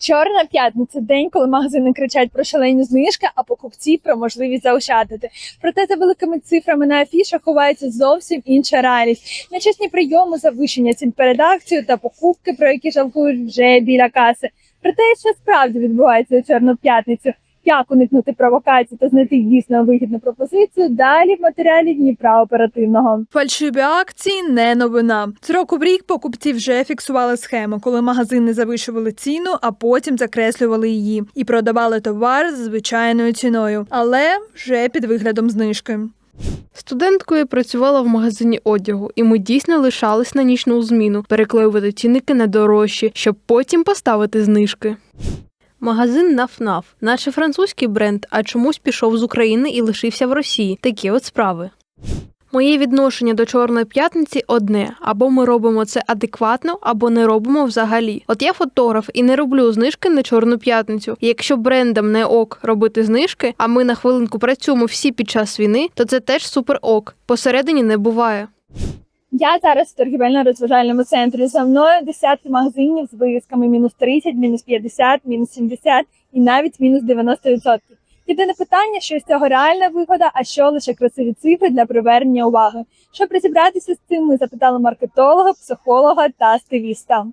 Чорна п'ятниця день, коли магазини кричать про шалені знижки, а покупці про можливість заощадити. Проте за великими цифрами на афішах ховається зовсім інша реальність. Нечесні прийоми, завищення цін перед акцією та покупки, про які жалкують вже біля каси. Проте, що справді відбувається у чорну п'ятницю, як уникнути провокацій та знайти дійсно вигідну пропозицію. Далі в матеріалі Дніпра оперативного. Фальшиві акції не новина. З року в рік покупці вже фіксували схему, коли магазини завищували ціну, а потім закреслювали її і продавали товар за звичайною ціною, але вже під виглядом знижки. Студенткою працювала в магазині одягу, і ми дійсно лишались на нічну зміну переклеювати цінники на дорожчі, щоб потім поставити знижки. Магазин Нафнаф, наче французький бренд, а чомусь пішов з України і лишився в Росії. Такі от справи. Моє відношення до Чорної п'ятниці одне: або ми робимо це адекватно, або не робимо взагалі. От я фотограф і не роблю знижки на Чорну п'ятницю. Якщо брендам не ок робити знижки, а ми на хвилинку працюємо всі під час війни, то це теж супер ок. Посередині не буває. Я зараз в торгівельно-розважальному центрі. За мною десятки магазинів з вивісками мінус 30, мінус 50, мінус 70 і навіть мінус 90%. Єдине питання, що з цього реальна вигода, а що лише красиві цифри для привернення уваги. Щоб розібратися з цим, ми запитали маркетолога, психолога та стиліста.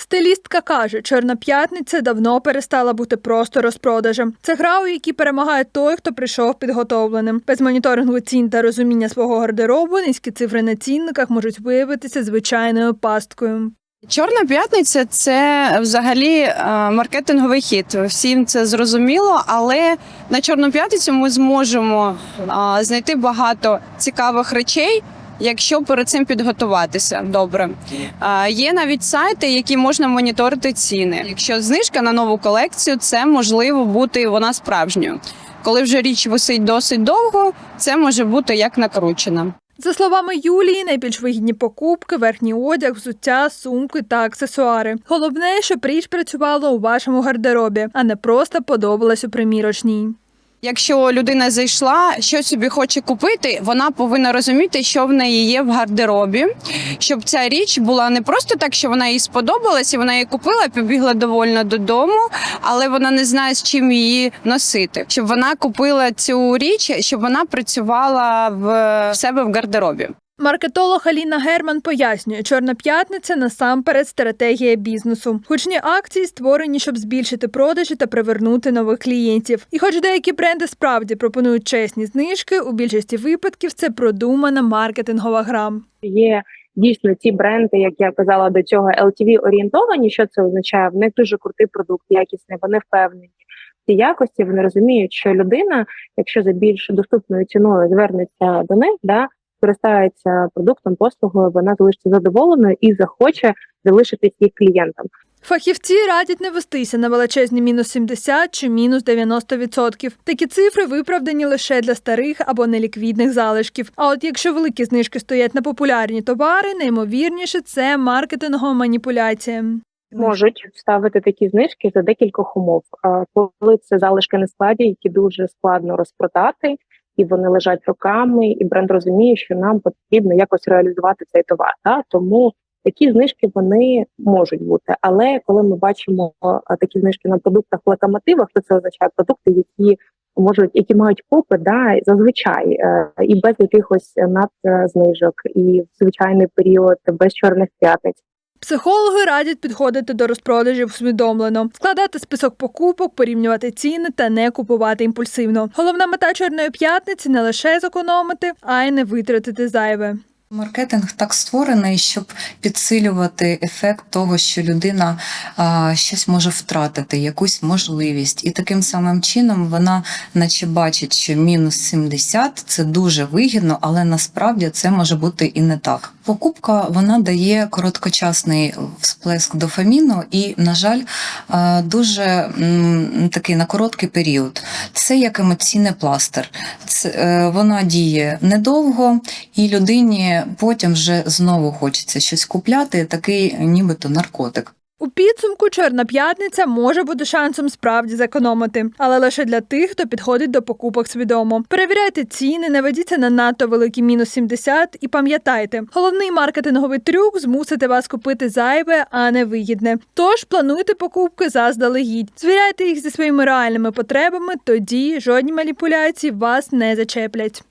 Стилістка каже, Чорна п'ятниця давно перестала бути просто розпродажем. Це гра, у якій перемагає той, хто прийшов підготовленим. Без моніторингу цін та розуміння свого гардеробу низькі цифри на цінниках можуть виявитися звичайною пасткою. Чорна п'ятниця це взагалі е, маркетинговий хід. Всім це зрозуміло, але на чорну п'ятницю ми зможемо е, знайти багато цікавих речей. Якщо перед цим підготуватися добре, є навіть сайти, які можна моніторити ціни. Якщо знижка на нову колекцію, це можливо бути вона справжньою. Коли вже річ висить досить довго, це може бути як накручена. За словами Юлії, найбільш вигідні покупки, верхній одяг, взуття, сумки та аксесуари. Головне, щоб річ працювала у вашому гардеробі, а не просто подобалась у примірочній. Якщо людина зайшла, що собі хоче купити, вона повинна розуміти, що в неї є в гардеробі, щоб ця річ була не просто так, що вона їй сподобалась, і вона її купила, побігла довольно додому, але вона не знає, з чим її носити. Щоб вона купила цю річ, щоб вона працювала в, себе в гардеробі. Маркетолог Аліна Герман пояснює, чорна п'ятниця насамперед стратегія бізнесу. Гучні акції створені, щоб збільшити продажі та привернути нових клієнтів. І хоч деякі бренди справді пропонують чесні знижки, у більшості випадків це продумана маркетингова гра. є дійсно ті бренди, як я казала до цього, LTV орієнтовані. Що це означає? В них дуже крутий продукт, якісний, вони впевнені в цій якості. Вони розуміють, що людина, якщо за більш доступною ціною звернеться до них, да користається продуктом, послугою, вона залишиться задоволеною і захоче залишитись їх клієнтом. Фахівці радять не вестися на величезні мінус 70 чи мінус 90%. Такі цифри виправдані лише для старих або неліквідних залишків. А от якщо великі знижки стоять на популярні товари, найімовірніше це маркетингова маніпуляція. можуть ставити такі знижки за декількох умов. Коли це залишки на складі, які дуже складно розпродати, і вони лежать роками, і бренд розуміє, що нам потрібно якось реалізувати цей товар. Та? Тому такі знижки вони можуть бути. Але коли ми бачимо такі знижки на продуктах локомотивах, то це означає продукти, які можуть, які мають попит, да, зазвичай е, і без якихось надзнижок, і в звичайний період без чорних п'ятниць. Психологи радять підходити до розпродажів усвідомлено, складати список покупок, порівнювати ціни та не купувати імпульсивно. Головна мета чорної п'ятниці не лише зекономити, а й не витратити зайве. Маркетинг так створений, щоб підсилювати ефект того, що людина а, щось може втратити, якусь можливість, і таким самим чином вона, наче бачить, що мінус 70 – це дуже вигідно, але насправді це може бути і не так. Покупка вона дає короткочасний всплеск дофаміну, і, на жаль, дуже такий на короткий період. Це як емоційний пластир. Це, е, вона діє недовго, і людині потім вже знову хочеться щось купляти, такий нібито наркотик. Підсумку Чорна п'ятниця може бути шансом справді зекономити, але лише для тих, хто підходить до покупок свідомо. Перевіряйте ціни, не ведіться на надто великий мінус 70 і пам'ятайте, головний маркетинговий трюк змусити вас купити зайве, а не вигідне. Тож плануйте покупки заздалегідь, звіряйте їх зі своїми реальними потребами, тоді жодні маніпуляції вас не зачеплять.